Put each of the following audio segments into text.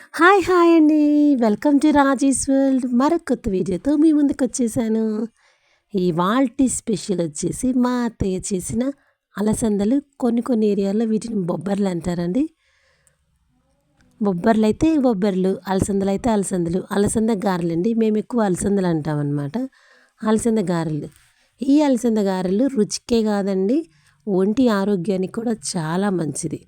Hi hi అండి. Welcome to Raji's world. మరొక కొత్త వీడియోతో మీ ముందుకు వచ్చేసాను. ఈ స్పెషల్ వచ్చేసి మా అత్తయ్య చేసిన అలసందలు కొన్ని కొన్ని ఏరియాల్లో వీటిని బొబ్బర్లు అంటారండి. బొబ్బర్లు అయితే బొబ్బర్లు అలసందలు అయితే అలసందలు అలసంద గారెలు అండి మేము ఎక్కువ అలసందలు అంటామన్నమాట. అలసంద గారెలు ఈ అలసంద గారెలు రుచికే కాదండి ఒంటి ఆరోగ్యానికి కూడా చాలా మంచిది.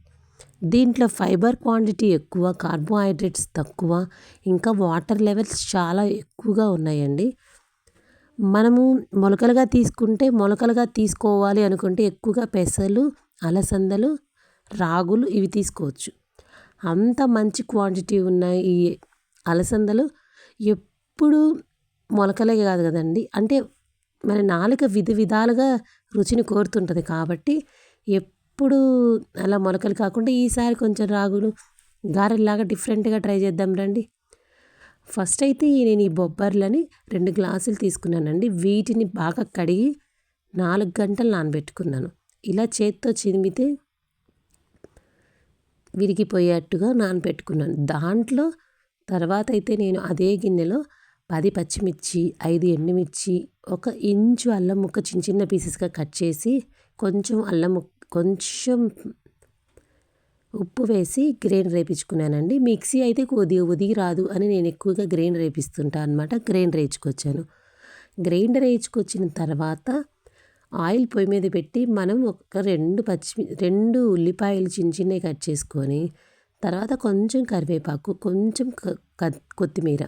దీంట్లో ఫైబర్ క్వాంటిటీ ఎక్కువ కార్బోహైడ్రేట్స్ తక్కువ ఇంకా వాటర్ లెవెల్స్ చాలా ఎక్కువగా ఉన్నాయండి. మనము మొలకలుగా తీసుకుంటే మొలకలుగా తీసుకోవాలి అనుకుంటే ఎక్కువగా పెసలు అలసందలు రాగులు ఇవి తీసుకోవచ్చు. అంత మంచి క్వాంటిటీ ఉన్న ఈ అలసందలు ఎప్పుడు మొలకలే కాదు కదండి. అంటే మన నాలుక విధ విధాలుగా రుచిని కోరుతుంటుంది కాబట్టి ఎప్పుడు అలా మొలకలు కాకుండా ఈసారి కొంచెం రాగులు గారెల్లాగా డిఫరెంట్గా ట్రై చేద్దాం రండి. ఫస్ట్ అయితే నేను ఈ బొబ్బర్లని రెండు గ్లాసులు తీసుకున్నానండి. వీటిని బాగా కడిగి నాలుగు గంటలు నానబెట్టుకున్నాను. ఇలా చేత్తో చినిమితే విరిగిపోయేట్టుగా నానబెట్టుకున్నాను. దాంట్లో తర్వాత అయితే నేను అదే గిన్నెలో పది పచ్చిమిర్చి ఐదు ఎండుమిర్చి ఒక ఇంచు అల్లం ముక్క చిన్న చిన్న పీసెస్గా కట్ చేసి కొంచెం అల్లం ముక్క కొంచెం ఉప్పు వేసి గ్రైండర్ వేయించుకున్నానండి మిక్సీ అయితే కొద్దిగా ఉదిగి రాదు అని నేను ఎక్కువగా గ్రెయిన్ రేపిస్తుంటా అనమాట గ్రైండర్ వేయించుకొచ్చాను గ్రైండర్ వేయించుకొచ్చిన తర్వాత ఆయిల్ పొయ్యి మీద పెట్టి మనం ఒక రెండు పచ్చి రెండు ఉల్లిపాయలు చిన్న చిన్నవి కట్ చేసుకొని తర్వాత కొంచెం కరివేపాకు కొంచెం కొత్తిమీర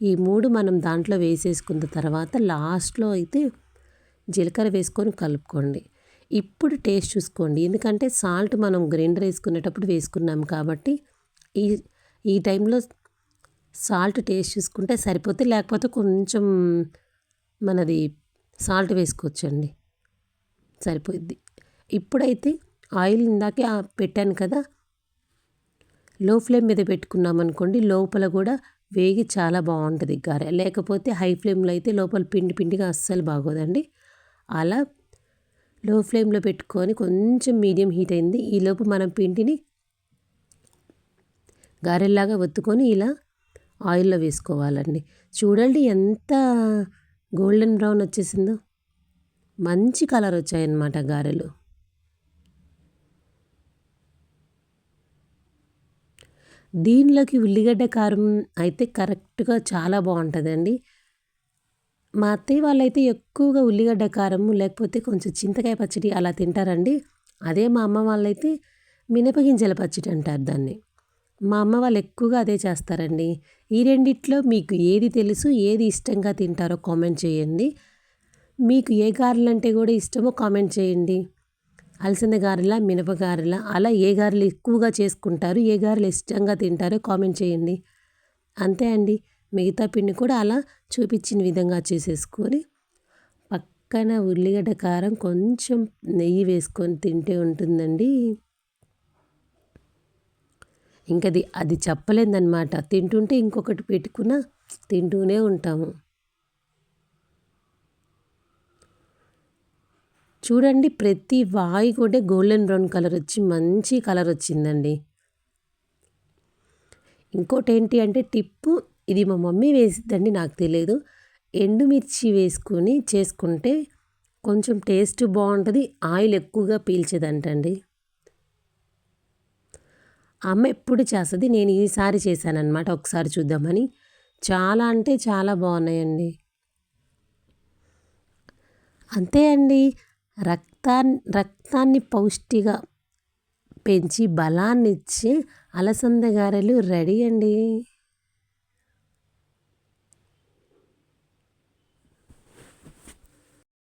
ఈ మూడు మనం దాంట్లో వేసేసుకున్న తర్వాత లాస్ట్లో అయితే జీలకర్ర వేసుకొని కలుపుకోండి. ఇప్పుడు టేస్ట్ చూసుకోండి. ఎందుకంటే సాల్ట్ మనం గ్రైండర్ వేసుకునేటప్పుడు వేసుకున్నాం కాబట్టి ఈ ఈ టైంలో సాల్ట్ టేస్ట్ చూసుకుంటే సరిపోతే లేకపోతే కొంచెం మనది సాల్ట్ వేసుకోవచ్చండి. సరిపోద్ది ఇప్పుడైతే ఆయిల్ ఇందాకే పెట్టాను కదా. లో ఫ్లేమ్ మీద పెట్టుకున్నాం అనుకోండి లోపల కూడా వేగి చాలా బాగుంటుంది గారె. లేకపోతే హై ఫ్లేమ్లో అయితే లోపల పిండి పిండిగా అస్సలు బాగోదండి. అలా లో ఫ్లేమ్లో పెట్టుకొని కొంచెం మీడియం హీట్ అయింది. ఈలోపు మనం పిండిని గారెల్లాగా ఒత్తుకొని ఇలా ఆయిల్లో వేసుకోవాలండి. చూడండి ఎంత గోల్డెన్ బ్రౌన్ వచ్చేసిందో. మంచి కలర్ వచ్చాయన్నమాట గారెలు. దీనిలోకి ఉల్లిగడ్డ కారం అయితే కరెక్ట్గా చాలా బాగుంటుందండి. మా అత్తయ్య వాళ్ళైతే ఎక్కువగా ఉల్లిగడ్డ కారము లేకపోతే కొంచెం చింతకాయ పచ్చడి అలా తింటారండి. అదే మా అమ్మ వాళ్ళైతే మినపగింజల పచ్చడి అంటారు దాన్ని. మా అమ్మ వాళ్ళు ఎక్కువగా అదే చేస్తారండి. ఈ రెండిట్లో మీకు ఏది తెలుసు ఏది ఇష్టంగా తింటారో కామెంట్ చేయండి. మీకు ఏ గారెలు అంటే కూడా ఇష్టమో కామెంట్ చేయండి. అలసంద గారెల మినప గారెల అలా ఏ గారెలు ఎక్కువగా చేసుకుంటారు ఏ గారెలు ఇష్టంగా తింటారో కామెంట్ చేయండి. అంతే అండి. మిగతా పిండి కూడా అలా చూపించిన విధంగా చేసేసుకొని పక్కన ఉల్లిగడ్డ కారం కొంచెం నెయ్యి వేసుకొని తింటే ఉంటుందండి. ఇంకది అది చెప్పలేదన్నమాట. తింటుంటే ఇంకొకటి పెట్టుకున్న తింటూనే ఉంటాము. చూడండి ప్రతి వాయి కూడా గోల్డెన్ బ్రౌన్ కలర్ వచ్చి మంచి కలర్ వచ్చిందండి. ఇంకోటి ఏంటి అంటే టిప్పు ఇది మా మమ్మీ వేసిద్దండి నాకు తెలియదు ఎండుమిర్చి వేసుకొని చేసుకుంటే కొంచెం టేస్ట్ బాగుంటుంది ఆయిల్ ఎక్కువగా పీల్చేదంటండి. అమ్మ ఎప్పుడు చేస్తుంది నేను ఈసారి చేశానన్నమాట ఒకసారి చూద్దామని. చాలా అంటే చాలా బాగున్నాయండి. అంతే అండి రక్తా రక్తాన్ని పౌష్టిగా పెంచి బలాన్ని ఇచ్చే అలసంద గారెలు రెడీ అండి.